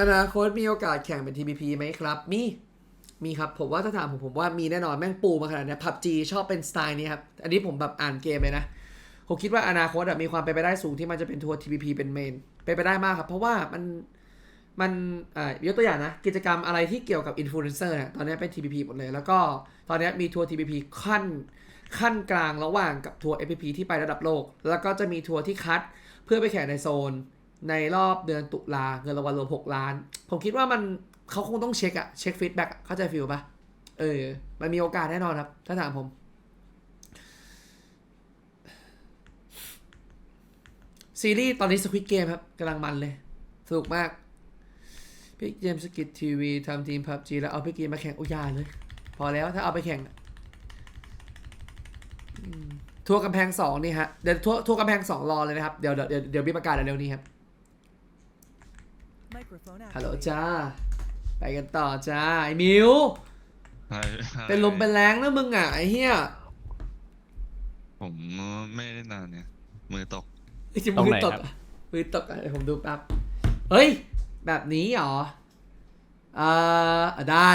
อนาคตมีโอกาสแข่งเป็น TPP ไหมครับ มี มีครับ ผมว่าถ้าถามผมผมว่ามีแน่นอนแม่งปูมาขนาดนี้พับจีชอบเป็นสไตล์นี้ครับ อันนี้ผมแบบอ่านเกมเลยนะ ผมคิดว่าอนาคตมีความเป็นไปได้สูงที่มันจะเป็นทัวร์ TPP เป็นเมนเป็นไปได้มากครับ เพราะว่ามันมันยกตัวอย่างนะ กิจกรรมอะไรที่เกี่ยวกับอินฟลูเอนเซอร์เนี่ยตอนนี้เป็น TPP หมดเลย แล้วก็ตอนนี้มีทัวร์ TPP ขั้นขั้นกลางระหว่างกับทัวร์ FPP ที่ไประดับโลก แล้วก็จะมีทัวร์ที่คัดเพื่อไปแข่งในโซน ในรอบเดือนตุลาเงินรางวัลรวม6ล้าน ผมคิดว่ามันเขาคงต้องเช็คอะเช็คฟีดแบ็กเข้าใจฟิลปะเออ มันมีโอกาสแน่นอนครับ ถ้าถามผมซีรีส์ตอนนี้สควิตเกมครับกำลังมันเลย สนุกมาก พี่เจมส์กิททีวีทำทีมพับจีแล้วเอาพี่กีมาแข่งอุยาเลย พอแล้วถ้าเอาไปแข่งทัวร์กำแพงสองนี่ฮะ เดี๋ยวทัวร์ทัวร์กำแพงสองรอเลยนะครับ เดี๋ยวเดี๋ยวเดี๋ยวมีประกาศเร็วๆนี้ครับ ฮัลโหล activated. จ้า ไปกันต่อจ้า ไอ้มิวใช่เป็นลมเป็นแรงนะมึงอะไอ้เหี้ยผมไม่ได้นานเนี่ย มือตก ไอ้จิตรงมือไหนตกครับ อะมือตกอะเดี๋ยวผมดูแป๊บ เฮ้ย แบบนี้เหรออ่าได้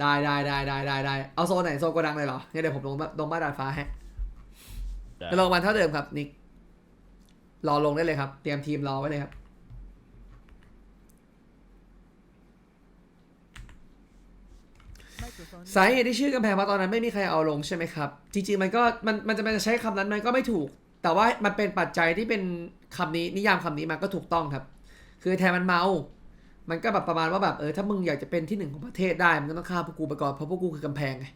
ได้ได้ได้ได้ได้ได้เอาโซนไหนโซนโกดังเลยเหรอเนี่ยเดี๋ยวผมลงลงบ้านดาดฟ้าให้ไปลงวันเท่าเดิมครับนิก รอลงได้เลยครับ เตรียมทีมรอไว้เลยครับ สาเหตุที่ชื่อกำแพงเพราะตอนนั้นไม่มีใครเอาลงใช่ไหมครับ จริงๆมันก็มันมันจะมันจะใช้คำนั้นมันก็ไม่ถูก แต่ว่ามันเป็นปัจจัยที่เป็นคำนี้นิยามคำนี้มันก็ถูกต้องครับ คือแทนมันเมา มันก็แบบประมาณว่าแบบเออถ้ามึงอยากจะเป็นที่หนึ่งของประเทศได้มันก็ต้องฆ่าพวกกูไปก่อนเพราะพวกกูคือกำแพงไง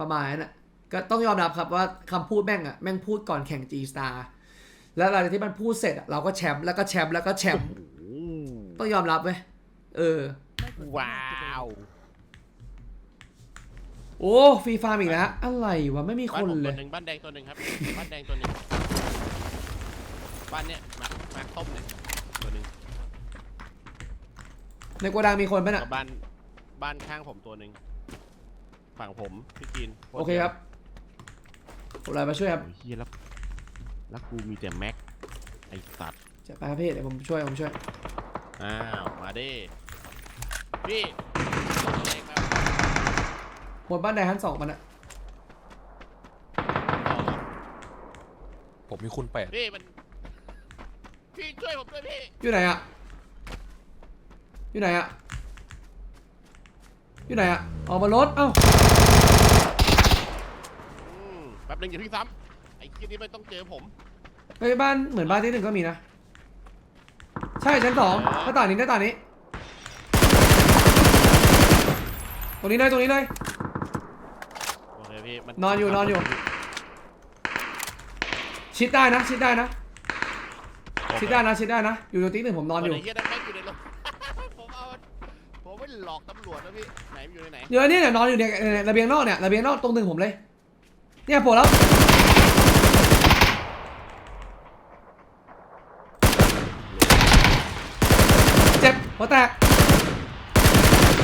ประมาณนั้นอะก็ต้องยอมรับครับว่าคำพูดแม่งอะแม่งพูดก่อนแข่ง G Star แล้วหลังจากที่มันพูดเสร็จอะเราก็แชมป์แล้วก็แชมป์แล้วก็แชมป์ต้องยอมรับเว้ยเออ Microphone ว้า activated. ว โอ้ฟรีฟาร์มอีกแล้วอะไรวะไม่มีคบ้านนผมเลตัวย หนึ่งบ้านแดงตัวหนึ่งครับ บ้านแดงตัวหนึ่งบ้านเนี้ยมามาต้มเนี่ยตัวหนึ่งในโกดังมีคนปะแล้น่ะวบ้านบ้านข้างผมตัวหนึ่งฝั่งผมพี่กินโอเคครับผมเลยมาช่วยครับโอ้ยเฮียแล้วแล้วกูมีแต่แม็กไอสัตว์จะไปครับพี่เดี๋ยวผมช่วยผมช่วยอ้าวมาดิพี่เล็กครับ หมดบ้านใดชั้นสองมันอะต่อครับผมมีคุณแปดพี่มัน พี่ช่วยผมด้วยพี่อยู่ไหนอะอยู่ไหนอะอยู่ไหนอะออกมารถเอ้าอืมแป๊บนึงอย่าเพิ่งซ้ำไอ้ที่นี้ไม่ต้องเจอผม ไปบ้านเหมือนบ้านที่หนึ่งก็มีนะ ใช่ชั้นสองหน้าต่างนี้หน้าต่างนี้ ตรงนี้เลยตรงนี้เลยโอเคพี่ มันนอนอยู่นอนอยู่ ชิดได้นะ ชิดได้นะ ชิดได้นะ ชิดได้นะ อยู่ตรงที่หนึ่งผมนอนอยู่ไอ้เหี้ยนั่นแม่งอยู่ในรถ ผมเอา ผมไม่หลอกตำรวจนะพี่ ไหนมันอยู่ในไหนเดี๋ยวนี่เนี่ยนอนอยู่เนี่ยเอ่อระเบียงนอกเนี่ยระเบียงนอกตรงหนึ่งผมเลย เนี่ยโผล่แล้ว เจ็บหัวแตก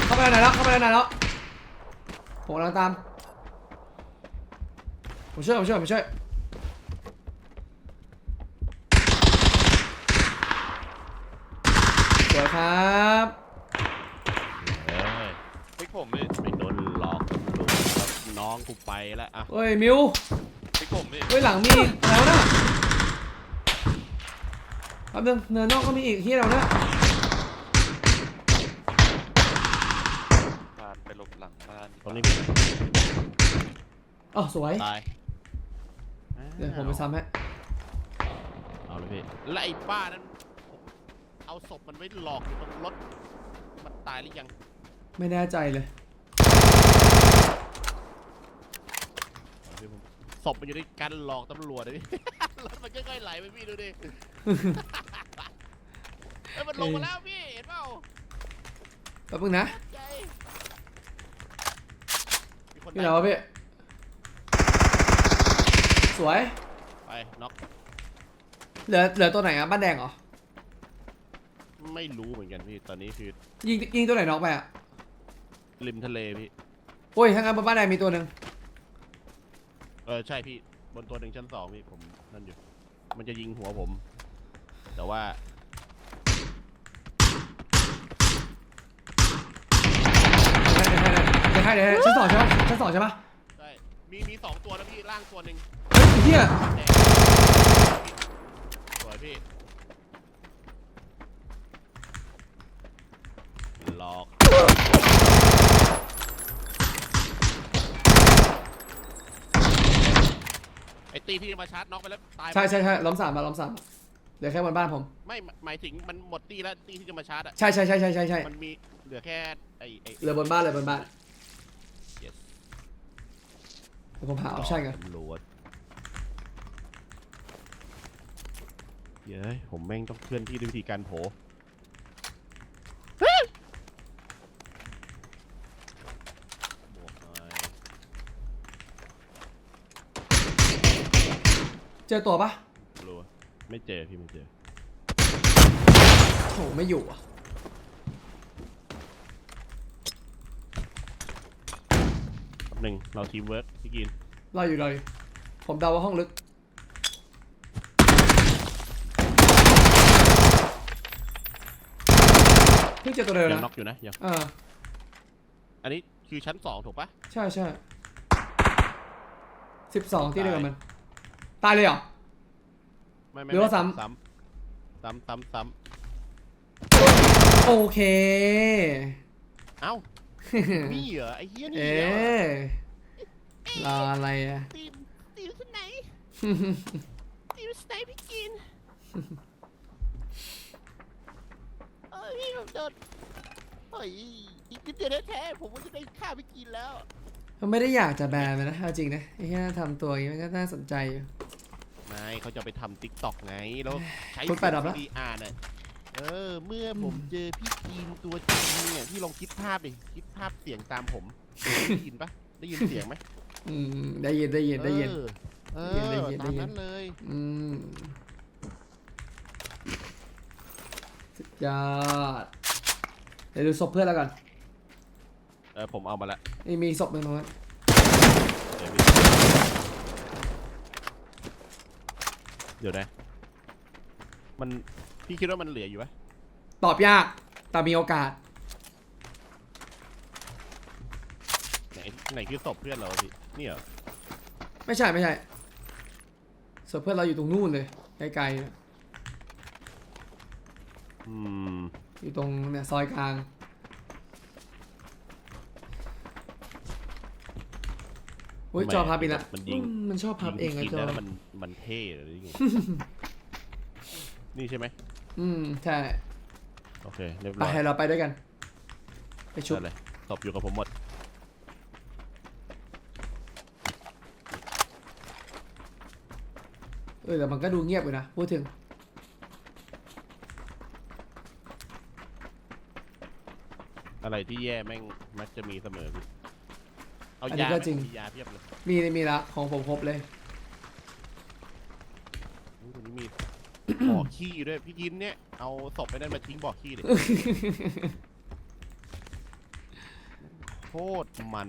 เข้าไปไหนแล้ว เข้าไปไหนแล้วผมกำลังตาม ผมช่วยผมช่วยผมช่วยสวยครับเอ้ยพริกผมพี่ไม่โดนหลอกตำรวจครับน้องกูไปแล้วอะเฮ้ยมิวพริกผมพี่เฮ้ยหลังมีอีกแล้วนะแป๊บนึงเนินนอกก็มีอีกเฮียแล้วนะผ่านไปหลบหลังบ้านตรงนี้พี่อ๋อสวยตาย เดี๋ยวผมไปซ้ำให้เอาเลยพี่แล้วไอ้ป้านั้นผมเอาศพมันไว้หลอกอยู่ตรงรถ มันตายหรือยัง ไม่แน่ใจเลยเอาพี่ผมศพมันอยู่ในการหลอกตำรวจเลยพี่ รถมันค่อยๆไหลไปพี่ดูดิ เอ้ยมันลงมาแล้วพี่เห็นเปล่าแป๊บนึงนะใจมีคนนี่ไหนวะพี่ สวย ไปน็อกเหลือเหลือตัวไหนอะบ้านแดงเหรอ ไม่รู้เหมือนกันพี่ตอนนี้คือยิงยิงตัวไหนน็อกไปอะริมทะเลพี่โอ้ยทั้างั้นบนบ้านแดงมีตัวหนึ่งเออใช่พี่บนตัวหนึ่งชั้นสองพี่ผมนั่นอยู่ มันจะยิงหัวผม แต่ว่าเดี๋ยวให้เดี๋ยวให้เดี๋ยวให้เดี๋ยวให้ชั้นสองใช่ปะชั้นสองใช่ปะใช่มีมีสองตัวนะพี่ล่างตัวหนึ่ง เฮ้ยไอ้เหี้ยแดงสวยพี่หลอกไอ้ตีที่มาชาร์จน็อกไปแล้วตายใช่ใช่ใช่ล้อมสามมาล้อมสามเหลือแค่บนบ้านผม ไม่หมายถึงมันหมดตีแล้วตีที่จะมาชาร์จอะใช่ใช่ใช่ใช่ใช่ใช่มันมีเหลือแค่ไอ้ไอ้เหลือบนบ้านเหลือบนบ้าน Yes เดี๋ยวผมหาออปชั่นกันตำรวจ เย้ยผมแม่งต้องเคลื่อนที่ด้วยวิธีการโผบวกหน่อยเจอตัวปะรัวไม่เจอพี่ไม่เจอ โหไม่อยู่อะแป๊บหนึ่งเราทีมเวิร์กพี่กิน รออยู่รออยู่ผมเดาว่าห้องลึก พิ่งเจอตัวเดิมยังนะน็อกอยู่นะยังเอออันนี้คือชั้นสองถูกปะ ใช่ใช่สิบสองที่เดียวกับมัน ตายเลยเหรอ ไม่ไม่หรือว่าไม่ซ้ำ ซ้ำซ้ำซ้ำซ้โอเคำเอ้า นี่เหรอไอ้เหี้ยนี่เอ๊เหรอะรออะไรอะตีมตีมที่ไหนตีมที่ไหนพี่กินเอ้ย พี่ผมโดนเฮ้ยอีกนิดเดียวแท้ๆผมว่าจะได้ฆ่าพี่กินแล้ว เขาไม่ได้อยากจะแบนมันนะเอาจริงนะไอ้แค่ทำตัวอย่างนี้มันก็น่าสนใจอยู่ ไม่เขาจะไปทำติ๊กต็อกไง แล้วใช้คุณแปดดับแล้ว ดีอาร์น่ะเออ เมื่อผมเจอพี่กีนตัวจริงเนี่ยพี่ลองคิดภาพดิคิดภาพเสียงตามผม ได้ยินปะได้ยินเสียงไหมอืมได้ยินได้ยินได้ยิน เออเอได้อยินได้ตามยินนั้นเลย อืมสุด ยอดเดี๋ยวดูศพเพื่อนแล้วกันเออผมเอามาละนี่มีศพหนึ่งตรงนั้นเดี๋ยวพี่เดี๋ยวนะ มันพี่คิดว่ามันเหลืออยู่ปะตอบยาก แต่มีโอกาส ไหนไหนคือศพเพื่อนเราวะพี่นี่เหรอ ไม่ใช่ไม่ใช่ศพเพื่อนเราอยู่ตรงนู่นเลยไกลๆนะ อืมอยู่ตรงเนี่ยซอยกลางอุ้ยทำไมจอพับอีกแล้วมันยิงอืมมันชอบพับเองไงยิจอได้แล้วมันมันเท่หรือยังไงนี่ใช่ไหมอืมใช่โอเคเรียบไปร้อยเราไปด้วยกัน ไปชุบได้เลยตบอยู่กับผมหมดเออแต่มันก็ดูเงียบอยู่นะพูดถึง อะไรที่แย่แม่งมักจะมีเสมอพี่เอาอันนี้ยาก็ไหมจริง มียาเพียบเลยมีมีละของผมครบเลย อุ๊ยวันนี้มี บ่อขี้ด้วยพี่กินเนี่ยเอาศพไปนั่นมาทิ้งบ่อขี้เลยโคตรมัน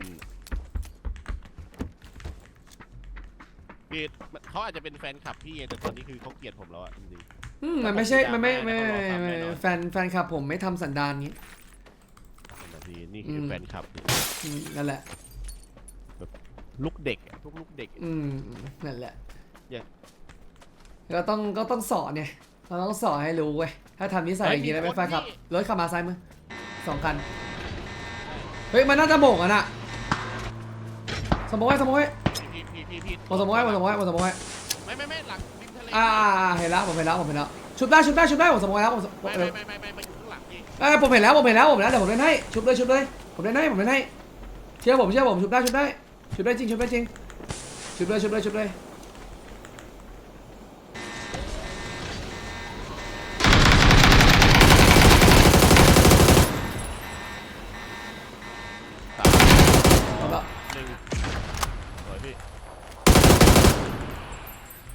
พี่เขาอาจจะเป็นแฟนคลับพี่ไงแต่ตอนนี้คือเขาเกลียดผมแล้วอะจริง อืมมันไม่ใช่มันไม่แต่ไม่ผมไม่คิดว่าไม่แน่นอนแฟนแฟนคลับผมไม่ทำสันดานนี้ๆ นั่นแหละพี่นี่คืออม แฟนคลับอืมนั่นแหละ ลูกเด็กอะพวกลูกเด็กอะอืมนั่นแหละอย่าก็ต้องก็ต้องสอนเนี่ยเราต้องสอนให้รู้เว้ย ถ้าทำนิสัยอย่างนี้แล้วเป็นแฟนคลับ รถขับมาซ้ายมือสองคัน เฮ้ย มันน่าจะโบกอะน่ะ สมมติว่าสมมติว่าพี่พี่พี่พี่ผมสมมติว่าผมสมมติว่าผมสมมติว่าไม่ไม่ไม่หลังริมทะเลอ่าอ่าอ่าเห็นแล้วผมเห็นแล้วผมเห็นแล้ว ชุบได้ชุบได้ชุบได้ผมสมมติแล้วผมสมไม่เอไม่อไม่ไม่ไม่ มาอยู่ข้างหลังพี่เออผมเห็นแล้วผมเห็นแล้วผมเห็นแล้วเดี๋ยวผมเล่นให้ชุบเลยชุบเลยผมเล่นให้ผมเล่นให้เชื่อผมเชื่อผมชุบได้ชุบได้ชุบได้จริงชุบได้จริงชุบเลยชุบเลยชุบเลยสามเอาละหนึ่งสวยพี่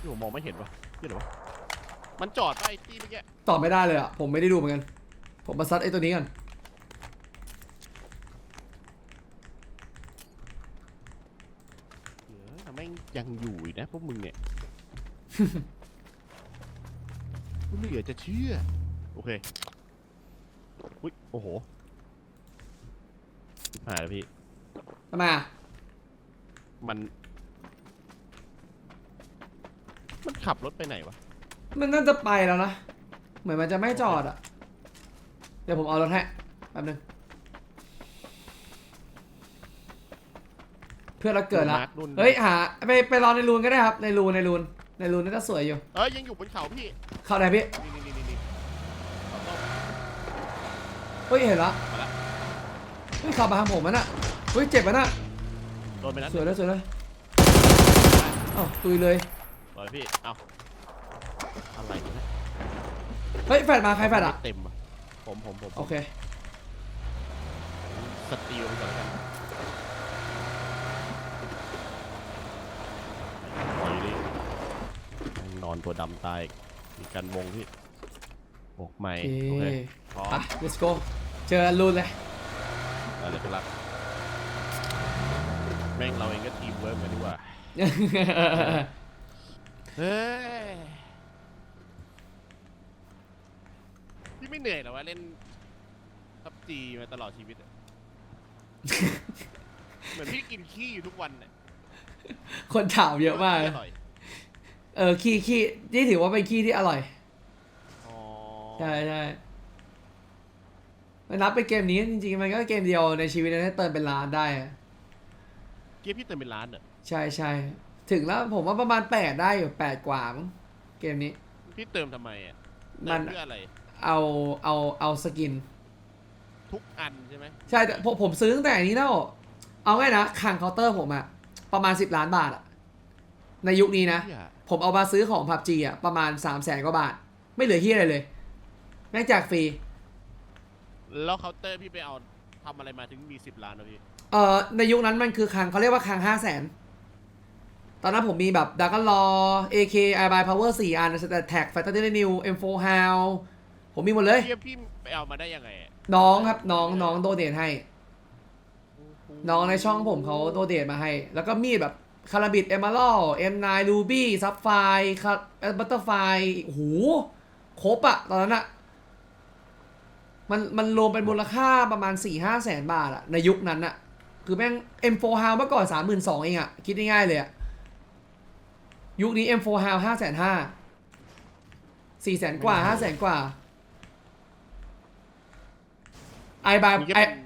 พี่ผมมองไม่เห็นวะพี่เหรอวะมันจอดไปไอ้ตีเมื่อกี้ตอบไม่ได้เลยอะผมไม่ได้ดูเหมือนกัน ผมมาซัดไอ้ตัวนี้กันเออแม่งยังอยู่อีกนะพวกมึงเนี่ยกูไม่เหลือจะเชื่อ โอเคอุ้ยโอ้โหหายแล้วพี่ ทำไมอะมัน มันขับรถไปไหนวะ มันน่าจะไปแล้วนะ เหมือนมันจะไม่จอดอะเดี๋ยวผมเอารถให้แป๊บนึงเพื่อนเราเกิดละมาร์คนู่น เฮ้ยหาไปไปรอในรูนก็ได้ครับในรูนในรูนในรูนน่าจะสวยอยู่ เอ้ยยังอยู่บนเขาพี่ เข้าไหนพี่นี่นี่นี่นี่เอาต้มเฮ้ยเห็นละมาละเฮ้ยขับมาทางผมมันอะเฮ้ยเจ็บมันอะโดนไปนั้นสวยเลยสวยเลยเอ้าตุยเลยโดนพี่ เอาอะไรเนี่ยเฮ้ยแฟดมาใครแฟดอะเต็มอะ ผมผมผมโอเคสตีลไปก่อนแล้วกันปล่อยดินอนตัวดำตายอีกมีกันวงพี่โอ้ใหม่โอโอเคเคพร้อมอะ let's go เจอรูนเลยอะไรกันละแม่งเราเองก็ทีมเวิร์กกันดีกว่าเฮ้ย พี่ไม่ เหนื่อยเหรอวะเล่นพับจีมาตลอดชีวิตอะ เหมือนพี่กินขี้อยู่ทุกวันเนี่ยคนถามเยอะมากอร่อยเออขี้ขี้นี่ถือว่าเป็นขี้ที่อร่อย อ๋อใช่ใช่มันนับเป็นเกมนี้จริงๆ มันก็เกมเดียวในชีวิตนั้นเติมเป็นล้านได้อะเกมพี่เติมเป็นล้านเหรอใช่ใช่ถึงแล้วผมว่าประมาณแปดได้อยู่แปดกว่ามั้งเกมนี้ พี่เติมทำไมอะมัเตินมเพื่ออะไร เอาเอาเอาสกิน ทุกอันใช่ไหมใช่แต่ผมผมซื้อตั้งแต่อันนี้แล้ว เอาง่ายนะคลังเคาน์เตอร์ผมอะประมาณ 10 ล้านบาทอะในยุคนี้นะ เหี้ยผมเอามาซื้อของพับจีอะประมาณ 3 0 0แสนกว่าบาท ไม่เหลือที่อะไรเลย แม่งแจกฟรี แล้วเคาน์เตอร์พี่ไปเอาทำอะไรมาถึงมีสิบล้านนะพี่ เอ่อในยุคนั้นมันคือคลังเขาเรียกว่าคลังห้าแสนตอนนั้นผมมีแบบดักกันรอ AK i by Power 4 อันสแตทแท็กแฟตเตอร์นิว M4 How ผมมีหมดเลยเทียพี่ไปเอามาได้ยังไงอะน้องครับน้องน้องโดเดทให้ น้องในช่องผมเขาโดเดทมาให้ แล้วก็มีดแบบคาราบิดเอม r ร l M9 Ruby ซับไฟคาบัตเตอร์ไฟโอ้โหครบอะตอนนั้นอะมันมันรวมเป็นมูลค่าประมาณ 4 5แสนบาทอะในยุคนั้นอะคือแม่ง M4 How เมื่อก่อน 32,000เองอะคิดง่ายๆเลยอะยุคนี้ M4 How 5 5 0 0 0 4แสนกว่า5แสนกว่าไอ บามันก็ไอเป็น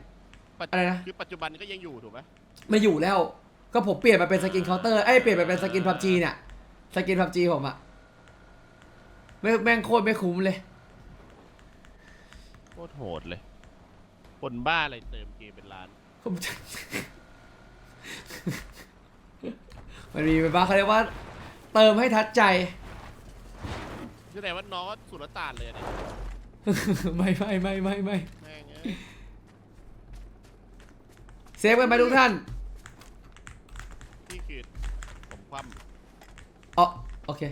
ปัจอะไรนะ คือปัจจุบันก็ยังอยู่ถูกไหมไม่อยู่แล้ว ก็ผมเปลี่ยนมาเป็นสกินเคาน์เตอร์เอ้ยเปลี่ยนมาเป็นสกินพับจีเนี่ย สกินพับจีผมอะไม่แม่งโคตรไม่คุ้มเลย โคตรโหดเลย คนบ้าอะไรเติมเกมเป็นล้าน ผมมันมีไปบ้างเขาเรียกว่า เติมให้ทัดใจ แสดงว่าน้องก็สุลต่านเลยเนี่ยไม่ไม่ไม่ไม่ไม่แม่งเอ้ยเซฟกันไปทุกท่านนี่คือผมคว่อ๋อโอเค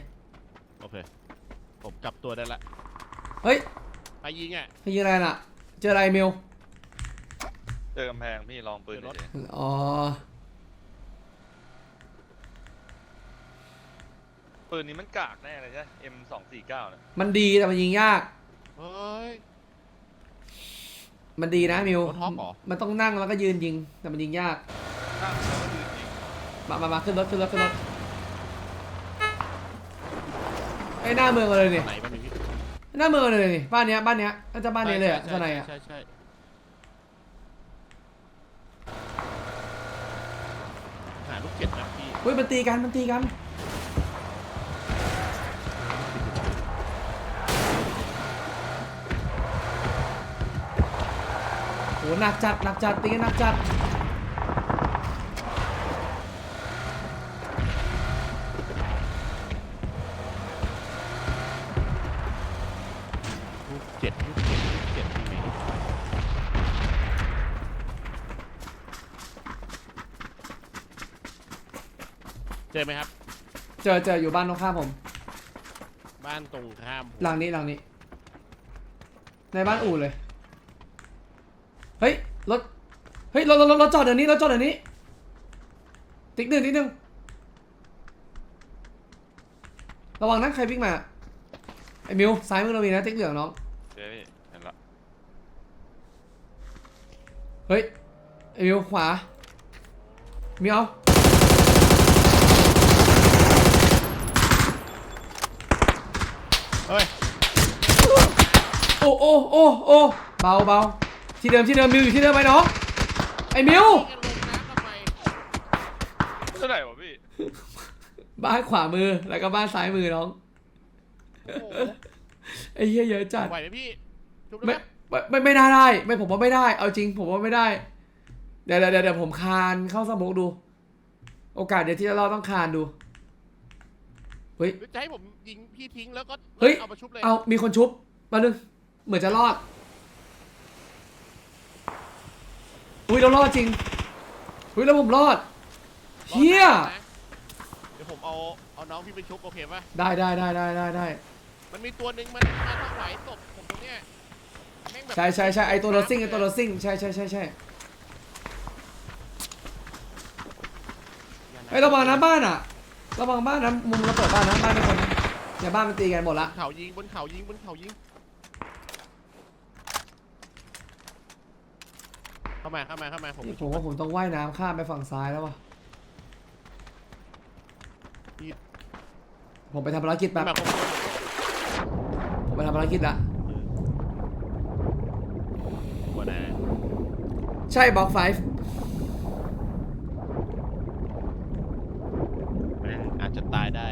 ำโอเค ผมกลับตัวได้ละเฮ้ยไปยิงอะให้ยิงอะไรน่ะ เจออะไรเมลเจอกำแพงพี่ลองปืนเจอรถ เฉยอ๋อ ๆปืนนี้มันกากแน่เลยใช่ไหม M สองสี่เก้าเนี่ยมันดีแต่มันยิงยาก เฮ้ย มันดีนะมิว รถท็อปเหรอ มันต้องนั่งแล้วก็ยืนยิง แต่มันยิงยากข้างแล้วก็ยืนยิงมามามาขึ้นรถขึ้นรถขึ้นรถไอ้ยหน้าเมืองเลยนี่ ไหนบ้างพี่หน้าเมืองเลยนี่บ้านเนี้ยบ้านเนี้ยน่าจะบ้านนี้เลยอะใช่ข้างในอะใช่ใช่หาลูกเก็ดนะพี่ เฮ้ยมันตีกันมันตีกัน หนักจัดหนักจัดตีหนักจัดลูกเจ็ดลูกเจ็ดลูกเจ็ดที่ไหนเจอไหมครับ เจอเจออยู่บ้านตรงข้ามผม บ้านตรงข้ามผมหลังนี้หลังนี้ ในบ้านอู่เลย เฮ้ยรถ เฮ้ยรถรถรถรถจอดเดี๋ยวนี้รถจอดเดี๋ยวนี้ ติ๊กหนึ่งติ๊กหนึ่งระวังนะใครวิ่งมาไอ้มิวซ้ายมือเรามีนะติ๊กเหลืองน้องเจ๊พี่เห็นละเฮ้ยไอ้มิวขวามีเอาเฮ้ยโอ้โอ้โอ้โอ้เบาเบาที่เดิมที่เดิมมิวอยู่ที่เดิมไหมน้อง ไอ้มิวกันลงน้ำทำไมเท่าไหร่วะพี่บ้านขวามือแล้วก็บ้านซ้ายมือน้องโอ้โหไอ้เหี้ยเยอะจัดไหวไหมพี่ชุบได้ไม่ไหมไม่ไม่ไม่น่าได้ไม่ผมว่าไม่ได้ เอาจริงผมว่าไม่ได้เดี๋ยวเดี๋ยวเดี๋ยวเดี๋ยวผมคานเข้าสมองดู โอกาสเดี๋ยวที่จะรอดต้องคานดูเฮ้ยหรือจะให้ผมยิงพี่ทิ้งแล้วก็เฮ้ย เอามาชุบเลย เอามีคนชุบมาหนึ่งเหมือนจะรอด อุ้ยเรารอดจริงอุ้ยแล้วผมรอดเฮียรอดนะเดี๋ยวผมเอาเอาน้องพี่ไปชุบโอเคป่ะได้ได้ได้ได้ได้ได้มันมีตัวหนึ่งมันมาถวายศพผมตรงเนี้ยแม่งแบบใช่ใช่ใช่ไอตัวรถซิ่งไอตัวรถซิ่งใช่ใช่ใช่ใช่ไอยระวังนะบ้านอะระวังบ้านนะมุมเราเปิดบ้านนะบ้านเป็นคนนะเนี่ยบ้านมันตีกันหมดละเขายิงบนเขายิงบนเขายิง เข้ามาเข้ามาเข้ามาผมนี่ผมว่าผมต้องว่ายน้ำข้ามไปฝั่งซ้ายแล้ววะผมไปทำภารกิจแป๊บมาผมผมไปทำภารกิจละหัวหน้าใช่บล็อกไฟแม่งอาจจะตายได้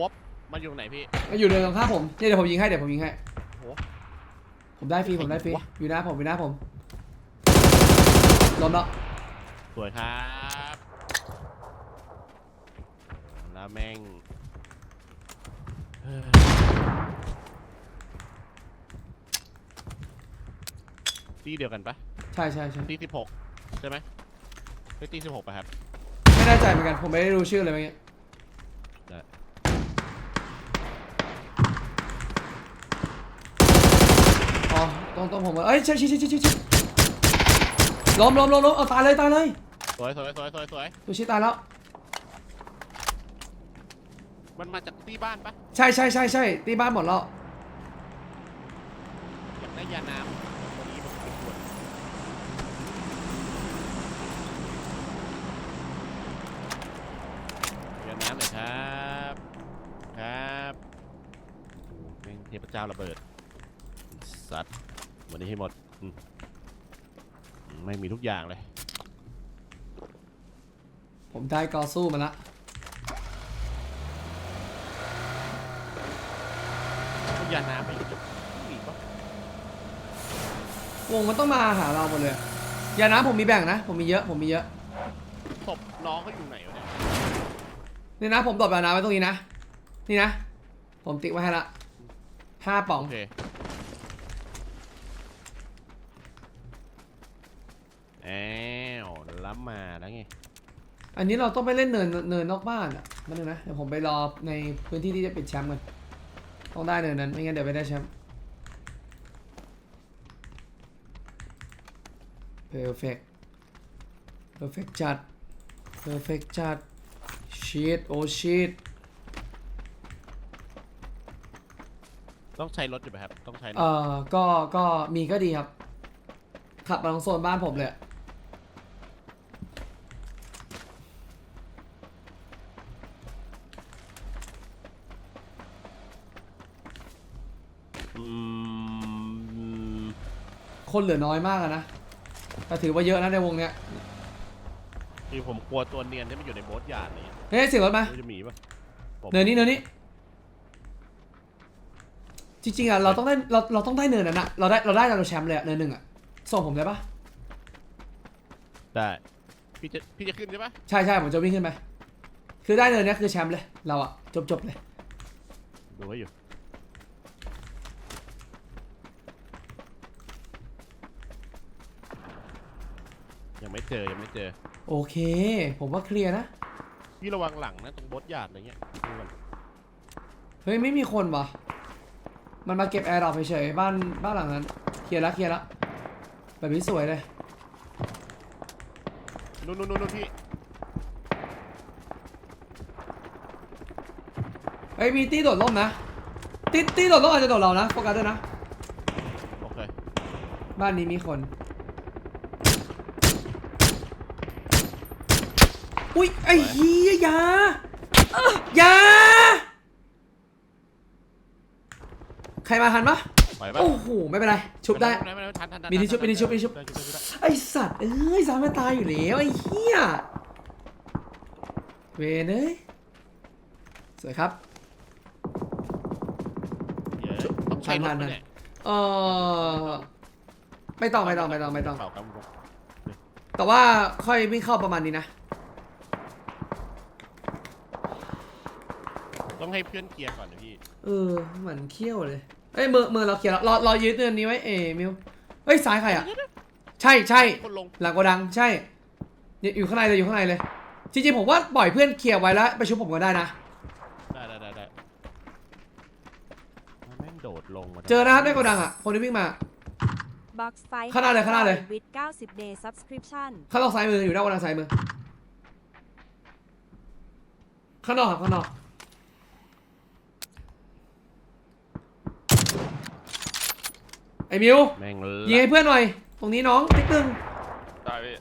วบมันอยู่ตรงไหนพี่ มาอยู่เดินตรงข้ามผมเนี่ยเดี๋ยวผมยิงให้เดี๋ยวผมยิงให้โห ผมได้ฟรีผมได้ฟรีใครยิงวะ อยู่หน้าผมอยู่หน้าผมล้มแล้วสวยครับแล้วแม่งเฮ้ยตีเดียวกันปะใช่ใช่ใช่ตีสิบหกใช่ไหมไม่ตีสิบหกปะครับ ไม่แน่ใจเหมือนกันผมไม่ได้ดูชื่อเลยเมื่อกี้ ได้ อ๋อ ตรงตรงผมเอ้ยใช่ใช่ใช่ใช่ใช่ใช่ล้มล้มล้มล้มเอาตายเลยตายเลยสวยสวยสวยสวยสวยดูชิตายแล้ว มันมาจากตีบ้านปะใช่ใช่ใช่ใช่ตีบ้านหมดแล้วอยากได้ยาน้ำวันนี้มันเป็นขวดยาน้ำหน่อยครับครับโอ้แม่งเทพเจ้าระเบิดสัตว์ วันนี้ให้หมดอืมไม่มีทุกอย่างเลย ผมได้กอสู้มาละยาน้ำไปจุดมีปะวงมันต้องมาหาเราหมดเลยอย่านะผมมีแบ่งนะ ผมมีเยอะ ผมมีเยอะศพน้องเขาอยู่ไหนวะเนี่ยนี่นะ ผมตบยาน้ำไว้ตรงนี้นะ นี่นะ ผมติ๊กไว้ให้ละห้าป๋อง โอเค แอ้วล้ำมาแล้วไงอันนี้เราต้องไปเล่นเนินเนินนอกบ้านอะมาดูนะเดี๋ยวผมไปรอในพื้นที่ที่จะเป็นแชมป์กันต้องได้เนินนั้นไม่งั้นเดี๋ยวไม่ได้แชมป์ perfect perfect จัด perfect จัด shit oh shit ต้องใช้รถอยู่ไหมครับ ต้องใช้รถเอ่อก็ก็มีก็ดีครับ ขับมาตรงโซนบ้านผมเลย อะอืมคนเหลือน้อยมากอะนะแต่ถือว่าเยอะนะในวงเนี้ยคือผมกลัวตัวเนียนที่มันอยู่ในโบสยานนี้เฮ้ยเสียงรถมามันจะมีปะผมเนินนี้เนินนี้ จริงๆอะเราต้องได้เราเราต้องได้เนินนั้นอะเราได้เราได้เราแชมป์เลยอะเนินหนึ่งอะส่งผมได้ปะได้พี่จะพี่จะขึ้นใช่ปะใช่ใช่ผมจะวิ่งขึ้นไปคือได้เนินเนี้ยคือแชมป์เลย เราอะจบจบเลยดูให้อยู่ ไม่เจอยังไม่เจอ โอเค ผมว่าเคลียร์นะ พี่ระวังหลังนะตรงโบสยานอะไรเงี้ยดูก่อนเฮ้ย ไม่มีคนวะมันมาเก็บแอร์ดรอปเฉยๆบ้านบ้านหลังนั้น เคลียร์แล้วเคลียร์แล้วแบบนี้สวยเลย นู่นนู่นนู่นพี่ไอ้ยมีตี้โดดร่มนะตี้ตี้โดดร่มอาจจะโดดเรานะโฟกัสด้วยนะ โอเค บ้านนี้มีคน อุ้ยไอ้เฮียอยาอยาใครมาทันปะปล่อยปะโอ้โหไม่เป็นไรชุบได้ ม่เป็นรม่เป็นไรทันทันทันมีที่ชุบมีที่ชุบมีที่ชุบ ได้ได้ได้ไอสัตว์เอ้ยสามมันตายอยู่แล้วไอ้เหี้ยเวนเอ้ยสวยครับเยอะต้องใช้รถไหมเนี่ยเออไม่ต้องไม่ต้องไม่ต้องไม่ต้อง เปล่าครับผมแต่ว่าค่อยวิ่งเข้าประมาณนี้นะ ต้องให้เพื่อนเคลียร์ก่อนนะพี่ เออเหมือนเขี้ยวเลยเอ้ยมือมือเราเคลียร์แล้วรอรอยืดเดือนนี้ไว้เอมิวเฮ้ยซ้ายใครอะ ใช่ใช่คนลง หลังโกดังใช่เนี่ยอยู่ข้างในเลยอยู่ข้างในเลยจริงๆผมว่าปล่อยเพื่อนเคลียร์ไว้แล้วไปชุบผมก็ได้นะ ได้ได้ได้ได้แม่งโดดลงมาเจอนะครับในโกดังอะคนที่วิ่งมา Box Fight ข้างหน้าเลยข้างหน้าเลย with 90 day subscription ข้างนอกซ้ายมืออยู่ด้านโกดังซ้ายมือข้างนอกครับข้างนอก ไอ้มิวแม่งยิงให้เพื่อนหน่อย ตรงนี้น้องติ๊กตึงได้พี่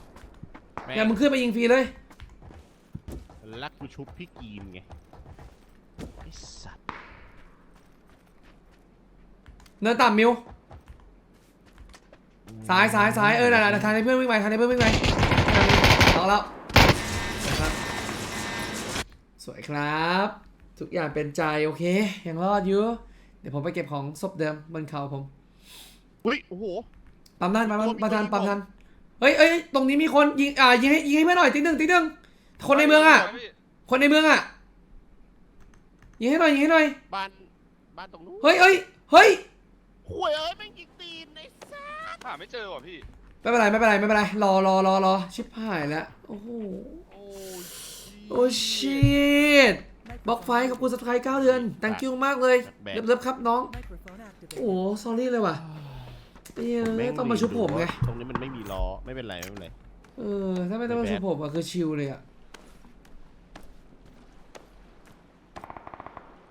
แม่อย่ามึงขึ้นไปยิงฟรีเลยลักกูชุบพี่กีนไงไอ้สัตว์เนินต่ำมิวซ้ายซ้ายซ้ายเออนั่นนั่นทางให้เพื่อนวิ่งไปทางให้เพื่อนวิ่งไปเอาแล้วสวยครับสวยครับ ทุกอย่างเป็นใจโอเคยังรอดอยู่ เดี๋ยวผมไปเก็บของศพเดิมบนเขาผม อุ้ยโอ้โห ปั๊มทันปั๊มทันมีคนปั๊มทันมีคนปั๊มทันเฮ้ยเอ้ยตรงนี้มีคนยิงอ่ายิงให้ยิงให้เพื่อนหน่อยติ๊งหนึ่งติ๊งหนึ่งคนในเมืองอะได้พี่คนในเมืองอะยิงให้หน่อยยิงให้หน่อยบ้านบ้านตรงนู้นเฮ้ยเฮ้ยเฮ้ยห่วยเอ้ยแม่งยิงตีนไอ้สัสหาไม่เจอว่ะพี่ ไม่เป็นไรไม่เป็นไรไม่เป็นไรรอรอรอรอชิบหายแล้วโอ้โหโอ้โอ้ชิตบล็อกไฟขอบคุณสไครต์เก้าเดือน thank you มากเลยเลิฟๆครับน้อง โอ้โห sorry เลยว่ะ เอ้ยแม่ต้องมาชุบผมไง ตรงนี้มันไม่มีล้อไม่เป็นไรไม่เป็นไร เออ ถ้าไม่ต้องมาชุบผมอะคือชิลเลยอะ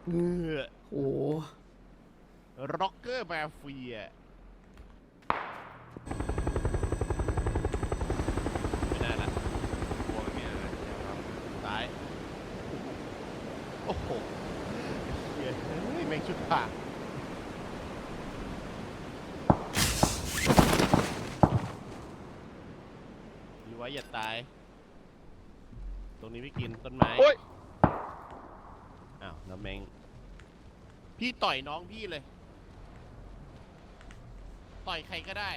เออโอ้โหร็อกเกอร์มาเฟียไม่ได้ละกลัวไม่มีอะไรครับซ้าย โอ้โหเหี้ยเฮ้ยแม่งชุดผ่าอยู่ไว้อย่าตาย ตรงนี้ไม่กินต้นไม้โอ้ยอ้าวแล้วแมงพี่ต่อยน้องพี่เลย ต่อยใครก็ได้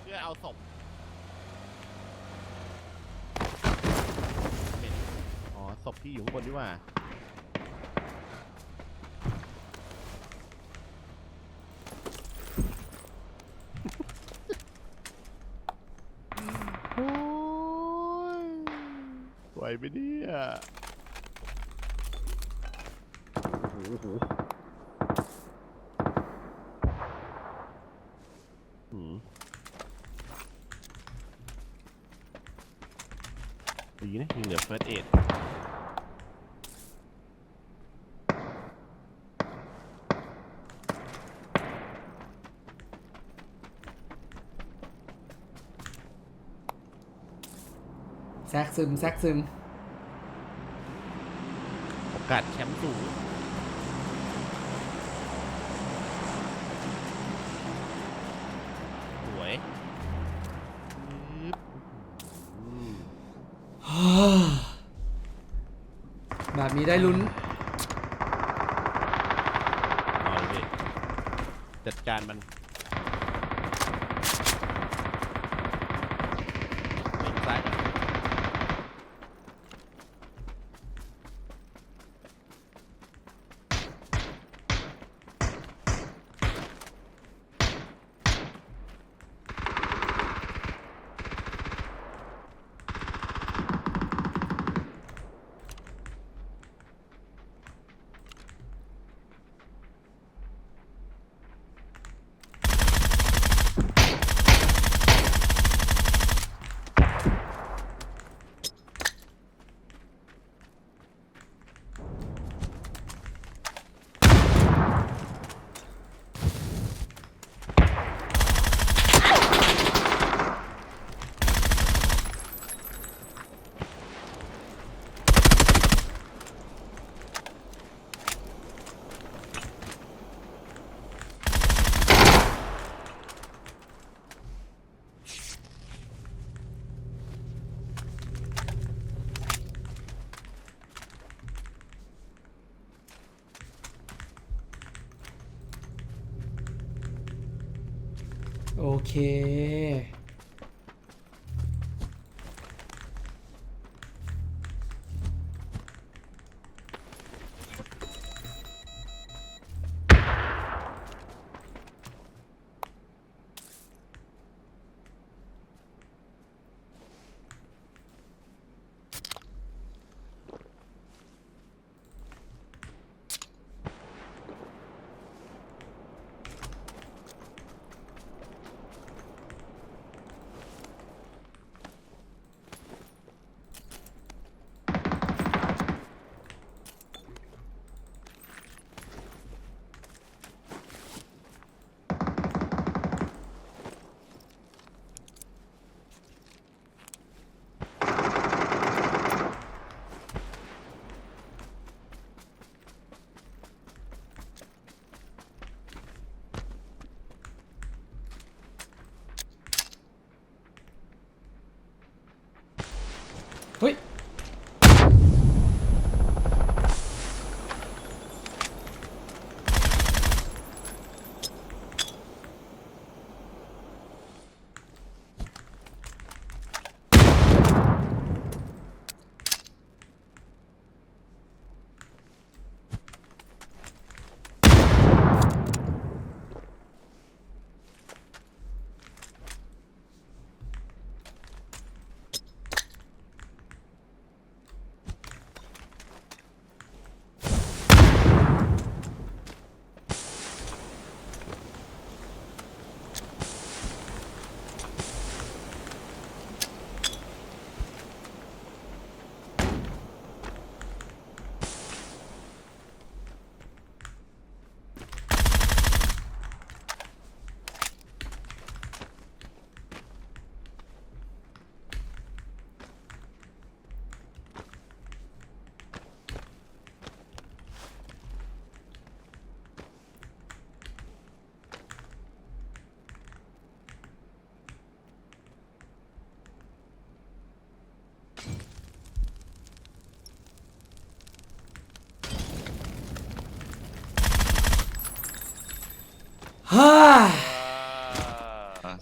เพื่อเอาศพเป็นอ๋อศพพี่อยู่ข้างบนดีกว่า ไหวไหมเนี่ยหืมดีนะยังเหลือเฟิร์สเอ็ดแซกซึมแซกซึม กาสแชมป์สูงสวยปึ๊บอืมแบบนี้ได้ลุ้น เอาเลยพี่จัดการมัน โอเค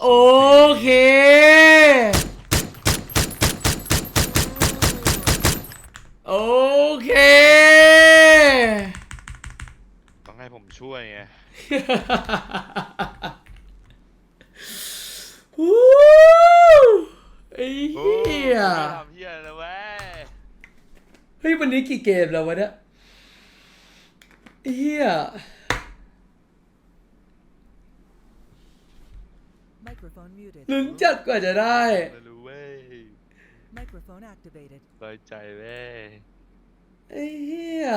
โอเค โอเค ต้องให้ผมช่วยไงวู้ไอ้โอ้เหี้ยไม่ทำเหี้ยเลยเว้ยเฮ้ยวันนี้กี่เกมแล้ววะเนี่ยไอ้เหี้ย Microphone muted. ลุ้นจัดกว่าจะได้ ไม่รู้เว้ย Microphone activated. ลอยใจเว้ยไอ้เหี้ย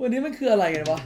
วันนี้มันคืออะไรกันวะ